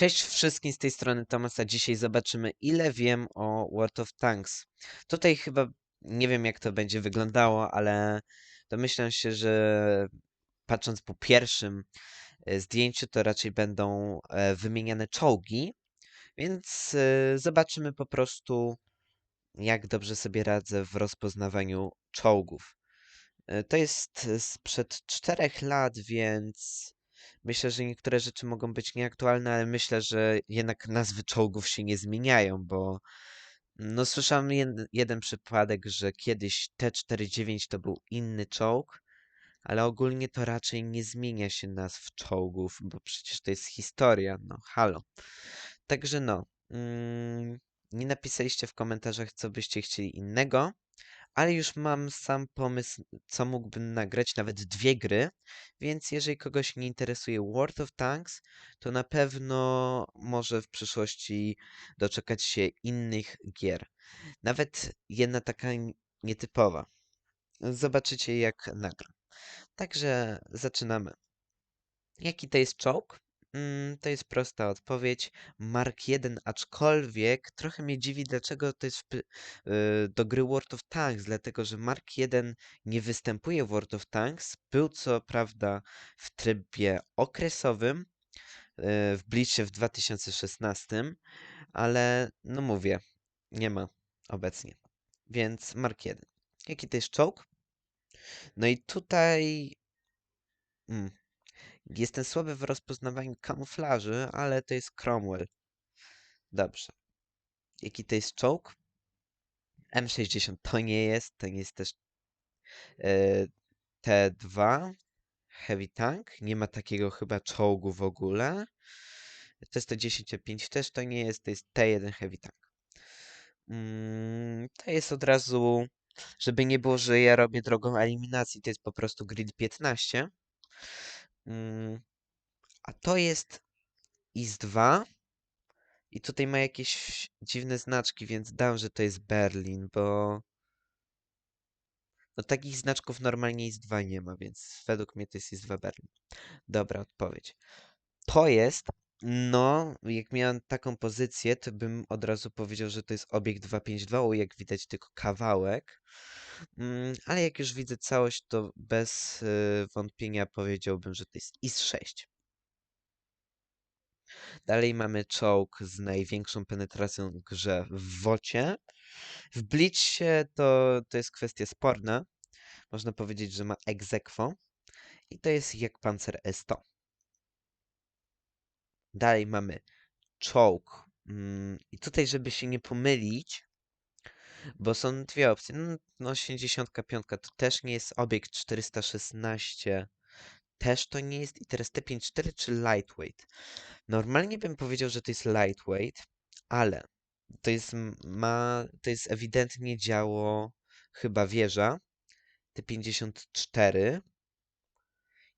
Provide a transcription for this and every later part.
Cześć wszystkim z tej strony Tomasa. Dzisiaj zobaczymy, ile wiem o World of Tanks. Tutaj chyba nie wiem, jak to będzie wyglądało, ale domyślam się, że patrząc po pierwszym e, zdjęciu, to raczej będą e, wymieniane czołgi, więc e, zobaczymy po prostu, jak dobrze sobie radzę w rozpoznawaniu czołgów. To jest sprzed czterech lat, więc Myślę, że niektóre rzeczy mogą być nieaktualne, ale myślę, że jednak nazwy czołgów się nie zmieniają, bo no słyszałem jed jeden przypadek, że kiedyś T-49 to był inny czołg, ale ogólnie to raczej nie zmienia się nazw czołgów, bo przecież to jest historia, no halo. Także no, mm, nie napisaliście w komentarzach, co byście chcieli innego, ale już mam sam pomysł, co mógłbym nagrać, nawet dwie gry, więc jeżeli kogoś nie interesuje World of Tanks, to na pewno może w przyszłości doczekać się innych gier. Nawet jedna taka nietypowa. Zobaczycie jak nagram. Także zaczynamy. Jaki to jest czołg? Mm, to jest prosta odpowiedź. Mark 1, aczkolwiek trochę mnie dziwi, dlaczego to jest y, do gry World of Tanks, dlatego że Mark 1 nie występuje w World of Tanks. Był co prawda w trybie okresowym y, w Blitzie w 2016, ale no mówię, nie ma obecnie. Więc Mark 1. Jaki to jest czołg? No i tutaj. Mm, Jestem słaby w rozpoznawaniu kamuflaży, ale to jest Cromwell. Dobrze. Jaki to jest czołg? M60 to nie jest, to nie jest też e, T2 Heavy Tank. Nie ma takiego chyba czołgu w ogóle. To jest to 10.5 też to nie jest, to jest T1 Heavy Tank. Mm, to jest od razu, żeby nie było, że ja robię drogą eliminacji, to jest po prostu grid 15. Mm, a to jest IS-2 i tutaj ma jakieś dziwne znaczki, więc dam, że to jest Berlin, bo no takich znaczków normalnie IS-2 nie ma, więc według mnie to jest IS-2 Berlin. Dobra odpowiedź. To jest, no, jak miałem taką pozycję, to bym od razu powiedział, że to jest obiekt 252, jak widać tylko kawałek. Mm, ale jak już widzę całość, to bez y, wątpienia powiedziałbym, że to jest IS-6. Dalej mamy czołg z największą penetracją w grze w wocie. W Blitzcie to, to jest kwestia sporna. Można powiedzieć, że ma egzekwo. I to jest jak Panzer S100. Dalej mamy czołg. Mm, I tutaj, żeby się nie pomylić, bo są dwie opcje. No, no 85 to też nie jest obiekt 416. Też to nie jest. I teraz T54 czy Lightweight. Normalnie bym powiedział, że to jest lightweight, ale to jest, ma, to jest ewidentnie działo chyba wieża T54 i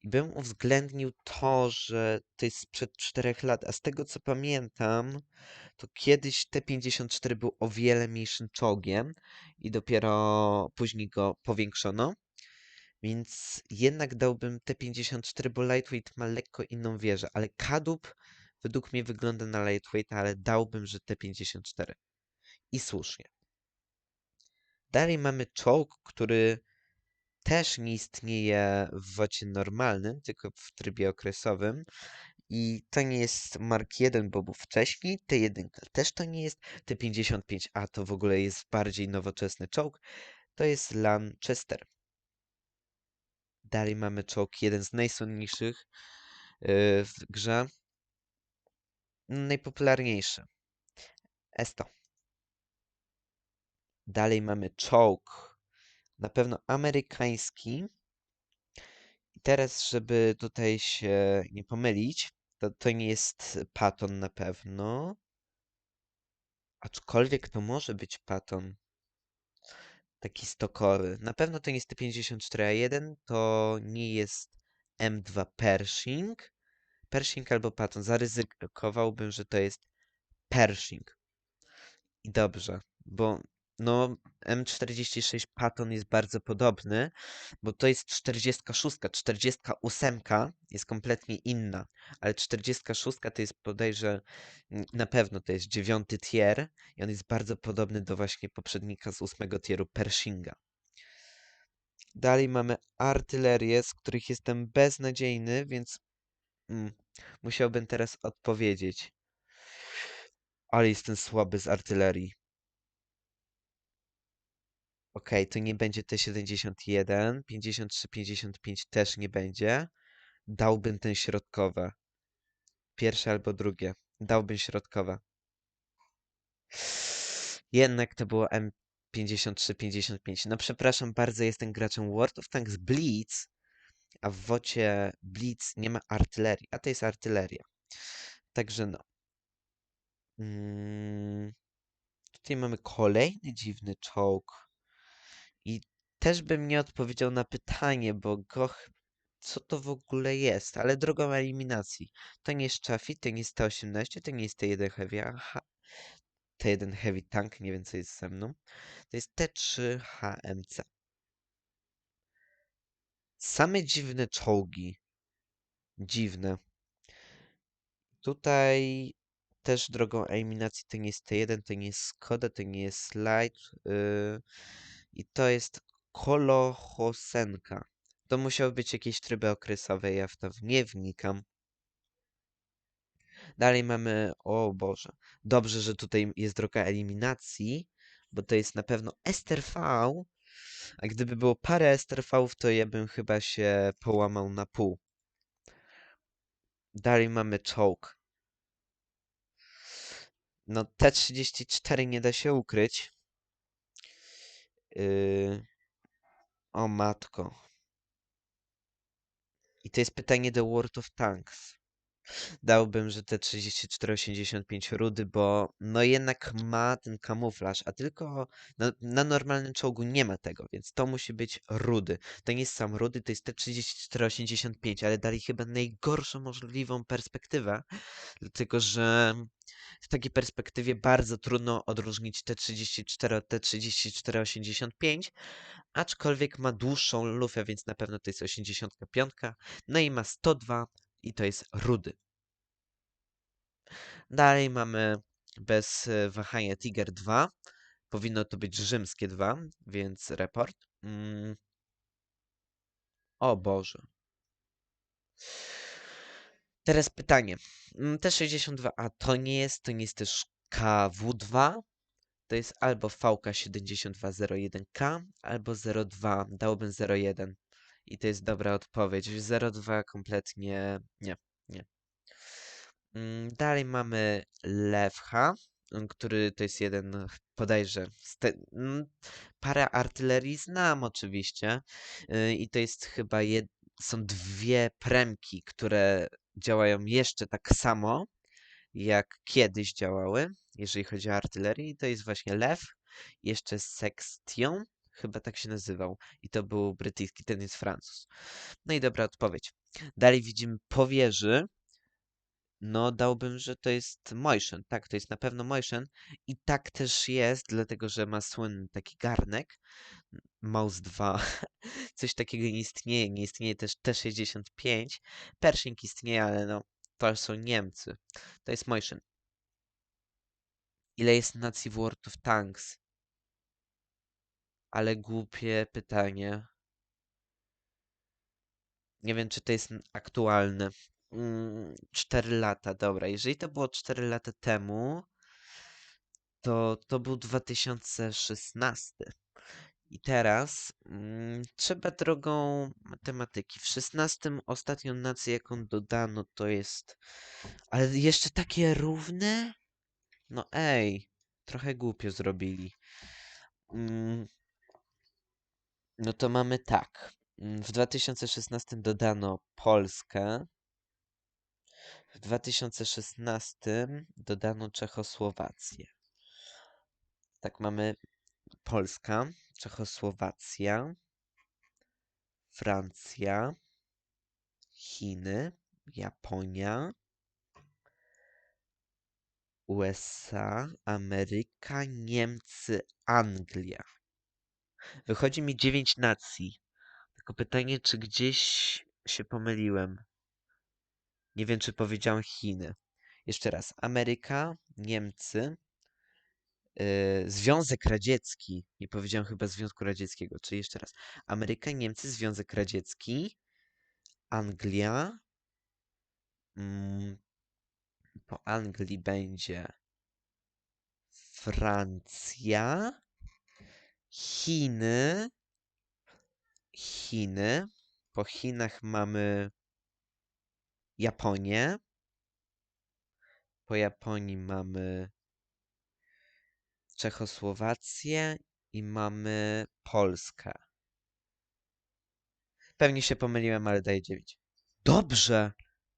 bym uwzględnił to, że to jest sprzed 4 lat, a z tego co pamiętam, to kiedyś T54 był o wiele mniejszym czołgiem i dopiero później go powiększono. Więc jednak dałbym T54, bo Lightweight ma lekko inną wieżę, ale Kadub według mnie wygląda na Lightweight, ale dałbym, że T54. I słusznie. Dalej mamy czołg, który też nie istnieje w wocie normalnym, tylko w trybie okresowym. I to nie jest Mark 1, bo był wcześniej. T1 też to nie jest. T55A to w ogóle jest bardziej nowoczesny czołg. To jest Lanchester. Dalej mamy czołg, jeden z najsłynniejszych yy, w grze. Najpopularniejszy. Esto. Dalej mamy czołg. Na pewno amerykański. I teraz, żeby tutaj się nie pomylić, to, to nie jest Patton na pewno. Aczkolwiek to może być Patton. Taki stokowy. Na pewno to nie jest T54A1, to nie jest M2 Pershing. Pershing albo Patton. Zaryzykowałbym, że to jest Pershing. I dobrze, bo no M46 Patton jest bardzo podobny, bo to jest 46. 48 jest kompletnie inna, ale 46 to jest bodajże n- na pewno to jest dziewiąty tier i on jest bardzo podobny do właśnie poprzednika z ósmego tieru Pershinga. Dalej mamy artylerię, z których jestem beznadziejny, więc mm, musiałbym teraz odpowiedzieć. Ale jestem słaby z artylerii. Okej, to nie będzie T71, 53, 55 też nie będzie. Dałbym ten środkowe. Pierwsze albo drugie. Dałbym środkowe. Jednak to było M53, 55. No przepraszam bardzo, jestem graczem World of Tanks Blitz, a w wocie Blitz nie ma artylerii, a to jest artyleria. Także no. Mm, tutaj mamy kolejny dziwny czołg. I też bym nie odpowiedział na pytanie, bo go, ch- co to w ogóle jest, ale drogą eliminacji. To nie jest Chaffee, to nie jest T18, to nie jest T1 Heavy, aha, T1 Heavy Tank, nie wiem co jest ze mną. To jest T3 HMC. Same dziwne czołgi. Dziwne. Tutaj też drogą eliminacji to nie jest T1, to nie jest Skoda, to nie jest Slide. Yy, I to jest Kolochosenka. To musiały być jakieś tryby okresowe, ja w to nie wnikam. Dalej mamy, o Boże, dobrze, że tutaj jest droga eliminacji, bo to jest na pewno STRV, a gdyby było parę STRV-ów, to ja bym chyba się połamał na pół. Dalej mamy czołg. No T34 nie da się ukryć. Yy... O matko. I to jest pytanie do World of Tanks. Dałbym, że te 3485 rudy, bo no jednak ma ten kamuflaż, a tylko na, na normalnym czołgu nie ma tego, więc to musi być rudy. To nie jest sam rudy, to jest te 3485, ale dali chyba najgorszą możliwą perspektywę, dlatego że w takiej perspektywie bardzo trudno odróżnić te 34 od te 3485, aczkolwiek ma dłuższą lufę, więc na pewno to jest 85, no i ma 102 i to jest rudy. Dalej mamy bez e, wahania Tiger 2. Powinno to być rzymskie 2, więc report. Mm. O Boże. Teraz pytanie. Mm, T62A to nie jest, to nie jest też KW2. To jest albo VK7201K, albo 02. Dałbym 01. I to jest dobra odpowiedź. 02 kompletnie nie, nie. Mm, Dalej mamy Lewcha, mm, który to jest jeden, podajże, z te, mm, parę artylerii znam oczywiście y, i to jest chyba jed, są dwie premki, które działają jeszcze tak samo, jak kiedyś działały, jeżeli chodzi o artylerię i to jest właśnie Lew, jeszcze Sextion, chyba tak się nazywał i to był brytyjski, ten jest Francuz. No i dobra odpowiedź. Dalej widzimy powierzy, no, dałbym, że to jest Motion. Tak, to jest na pewno Motion. I tak też jest, dlatego że ma słynny taki garnek. Mouse 2. Coś takiego nie istnieje. Nie istnieje też T65. Pershing istnieje, ale no, to są Niemcy. To jest Motion. Ile jest nacji w World of Tanks? Ale głupie pytanie. Nie wiem, czy to jest aktualne. Mm, 4 lata, dobra. Jeżeli to było 4 lata temu, to to był 2016. I teraz mm, trzeba drogą matematyki. W 16 ostatnią nację, jaką dodano, to jest. Ale jeszcze takie równe? No ej, trochę głupio zrobili. Mm, no to mamy tak. Mm, W 2016 dodano Polskę. W 2016 dodano Czechosłowację. Tak, mamy Polska, Czechosłowacja, Francja, Chiny, Japonia, USA, Ameryka, Niemcy, Anglia. Wychodzi mi 9 nacji. Tylko pytanie, czy gdzieś się pomyliłem. Nie wiem, czy powiedziałem Chiny. Jeszcze raz. Ameryka, Niemcy, yy, Związek Radziecki. Nie powiedziałem chyba Związku Radzieckiego. Czy jeszcze raz. Ameryka, Niemcy, Związek Radziecki, Anglia. Mm, po Anglii będzie Francja, Chiny, Chiny. Po Chinach mamy Japonię. Po Japonii mamy Czechosłowację i mamy Polskę. Pewnie się pomyliłem, ale daję 9. Dobrze!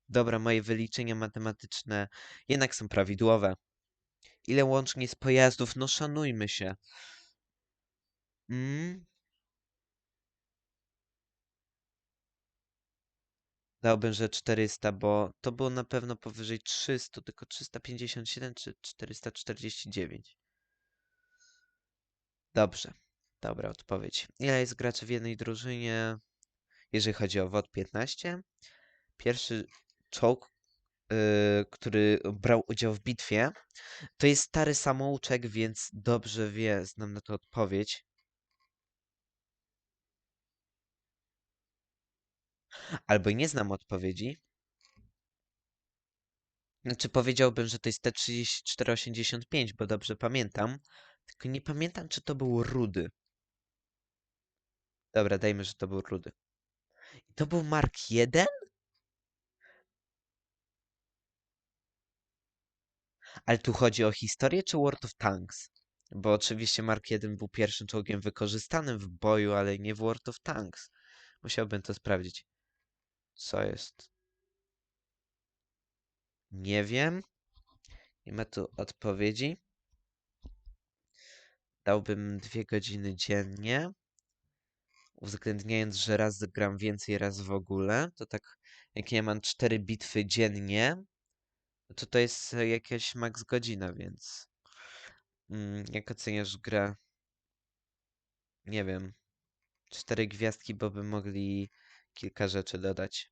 Dobra, moje wyliczenia matematyczne jednak są prawidłowe. Ile łącznie jest pojazdów? No szanujmy się. Mm. Dałbym, że 400, bo to było na pewno powyżej 300, tylko 357 czy 449. Dobrze. Dobra odpowiedź. Ile jest graczy w jednej drużynie? Jeżeli chodzi o WOD 15. Pierwszy czołg, yy, który brał udział w bitwie, to jest stary samouczek, więc dobrze wie, znam na to odpowiedź. Albo nie znam odpowiedzi. Znaczy powiedziałbym, że to jest T3485, bo dobrze pamiętam. Tylko nie pamiętam, czy to był rudy. Dobra, dajmy, że to był rudy. I to był Mark 1? Ale tu chodzi o historię czy World of Tanks? Bo oczywiście Mark 1 był pierwszym czołgiem wykorzystanym w boju, ale nie w World of Tanks. Musiałbym to sprawdzić. Co jest? Nie wiem. Nie ma tu odpowiedzi. Dałbym dwie godziny dziennie. Uwzględniając, że raz gram więcej, raz w ogóle, to tak jak ja mam cztery bitwy dziennie, to to jest jakaś max godzina, więc mm, jak oceniasz grę? Nie wiem. Cztery gwiazdki, bo by mogli kilka rzeczy dodać.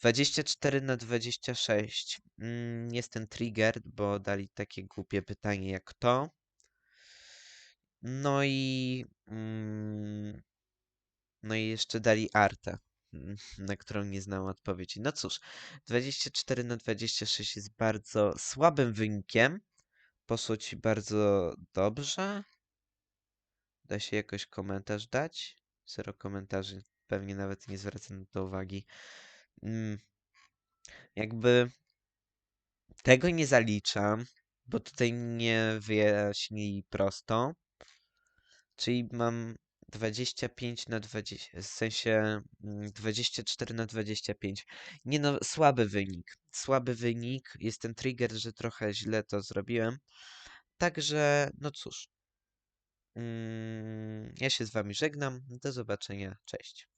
24 na 26. Mm, jestem triggered, bo dali takie głupie pytanie jak to. No i... Mm, no i jeszcze dali artę, na którą nie znam odpowiedzi. No cóż, 24 na 26 jest bardzo słabym wynikiem. Poszło ci bardzo dobrze. Da się jakoś komentarz dać? Zero komentarzy. Pewnie nawet nie zwracam na to uwagi. Mm, jakby tego nie zaliczam, bo tutaj nie wyjaśnili prosto. Czyli mam 25 na 20, w sensie 24 na 25. Nie no, słaby wynik. Słaby wynik. Jest ten trigger, że trochę źle to zrobiłem. Także, no cóż. Mm, ja się z wami żegnam. Do zobaczenia. Cześć.